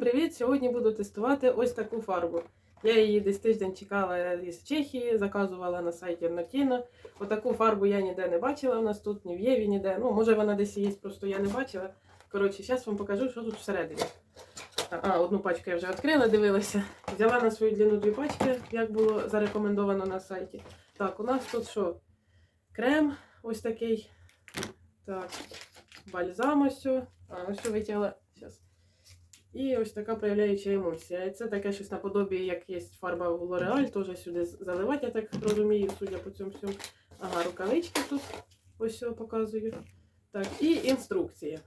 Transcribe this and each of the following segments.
привіт! Сьогодні буду тестувати ось таку фарбу. Я її десь тиждень чекала із Чехії, заказувала на сайті Notino. Отаку фарбу я ніде не бачила у нас тут, ні в Єві, ніде. Ну, може вона десь є, просто я не бачила. Коротше, зараз вам покажу, що тут всередині. А, одну пачку я вже відкрила, дивилася. Взяла на свою длину дві пачки, як було зарекомендовано на сайті. Так, у нас тут що? Крем ось такий. Так, бальзам ось. А, ось що витягла. Зараз. І ось така проявляюча емульсія. І це таке щось наподобі, як є фарба у L'Oreal, теж сюди заливати, я так розумію, судя по цьому всьому. Ага, рукавички тут ось показую. Так, і інструкція.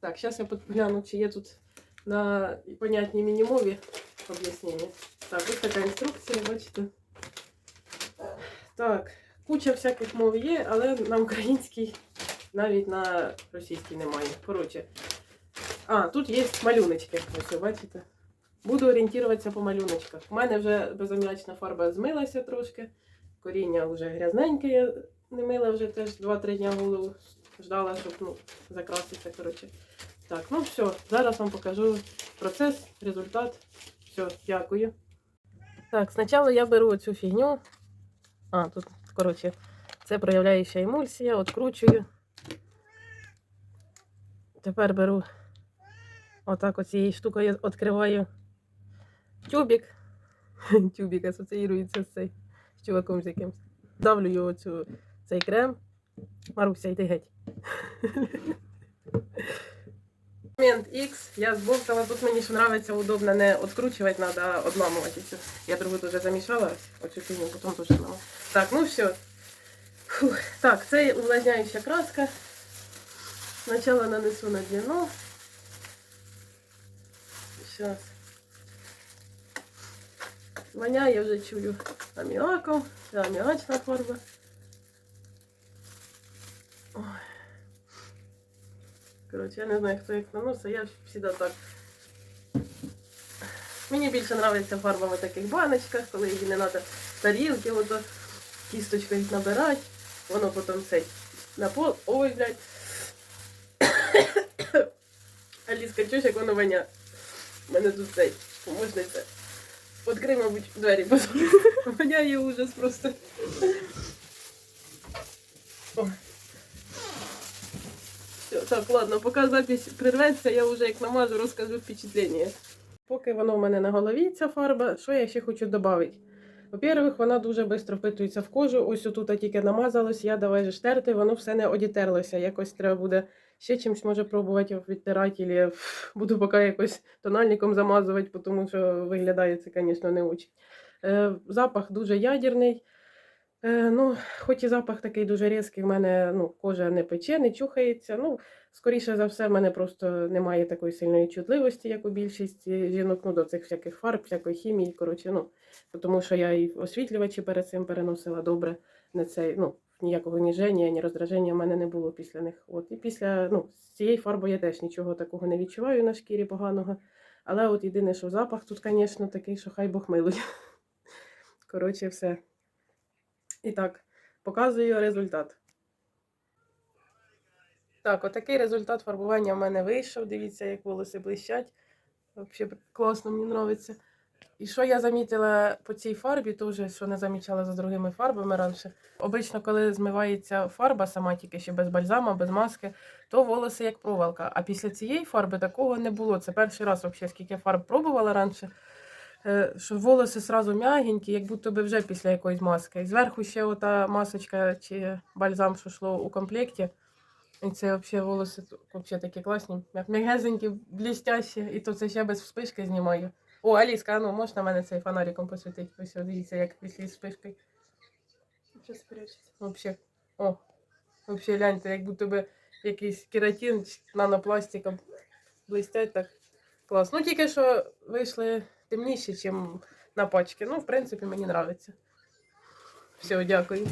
Так, зараз я подгляну, чи є тут на понятній мінімові об'яснення. Так, ось така інструкція, бачите. Так, куча всяких мов є, але на українській, навіть на російській немає. Коротше. А, тут є малюночки. Ось, бачите. Буду орієнтуватися по малюночках. У мене вже безам'ячна фарба змилася трошки. Коріння вже грязненьке, я не мила вже теж 2-3 дня голову. Ждала, щоб ну, закраситися. Коротше. Так, ну все, зараз вам покажу процес, результат. Все, дякую. Так, спочатку я беру цю фігню. А, тут, коротше, це проявляюча емульсія, откручую. Тепер беру отак оцією штукою відкриваю тюбик. Тюбик асоціюється з цей чуваком з якимсь. Давлю його цю, цей крем. Маруся, йди геть. Момент X я збовтала. Тут мені що подобається, удобно не відкручувати, треба, цю. Я другу дуже замішала, оцю фігню, потім теж зламала. Так, ну все. Фух. Так, це увлажняюча краска. Спочатку нанесу на длину. Воняє, я вже чую аміаком. Це аміачна фарба. Коротше, я не знаю, хто як наносить, я завжди так. Мені більше подобається фарба в таких баночках, коли її не треба тарілки, ото кісточкою набирати. Воно потім цей на пол. Ой, блядь. Аліска, чуєш, як воно воняє? У мене тут цей поможниця. Відкрий, мабуть, двері, бо воняє ужас просто. Все, так, ладно, поки запись прирветься, я вже як намажу, розкажу впечатлення. Поки воно в мене на голові, ця фарба, що я ще хочу додати? По-перше, вона дуже швидко впитується в кожу. Ось отут тільки намазалось, я давай же штерти, воно все не одітерлося. Якось треба буде ще чимось може пробувати відтирати, або буду поки якось тональником замазувати, тому що виглядає це, звісно, не очень. Е, запах дуже ядерний. Е, ну, Хоч і запах такий дуже різкий, в мене ну, кожа не пече, не чухається. Ну, Скоріше за все, в мене просто немає такої сильної чутливості, як у більшості жінок, ну, до цих всяких фарб, всякої хімії. коротше, ну, Тому що я і освітлювачі перед цим переносила добре. Не цей, ну, ніякого ні ні роздраження в мене не було після них. От І після ну, з цієї фарби я теж нічого такого не відчуваю на шкірі поганого. Але от єдине, що запах тут, звісно, такий, що хай Бог милує. Коротше, все. І так, показую результат. Так, отакий результат фарбування в мене вийшов. Дивіться, як волоси блищать. Взагалі класно, мені подобається. І що я замітила по цій фарбі, теж що не замічала за другими фарбами раніше. Обично, коли змивається фарба, сама тільки ще без бальзама, без маски, то волоси як провалка. А після цієї фарби такого не було. Це перший раз, взагалі, скільки фарб пробувала раніше. Е, Що волоси сразу м'ягенькі, як будто би вже після якоїсь маски. І зверху ще ота масочка чи бальзам, що йшло у комплекті. І це взагалі волоси взагалі такі класні, м'ягезенькі, блістящі, і то це ще без вспишки знімаю. О, Аліска, ну можна мене цей фонариком посвітити? Ось дивіться, як після спишки. Що спрячеться? Вообще. О, вообще гляньте, як будто би якийсь кератин нанопластиком блистять так. Клас. Ну тільки що вийшли темніші, ніж на пачки. Ну, в принципі, мені подобається. Все, дякую.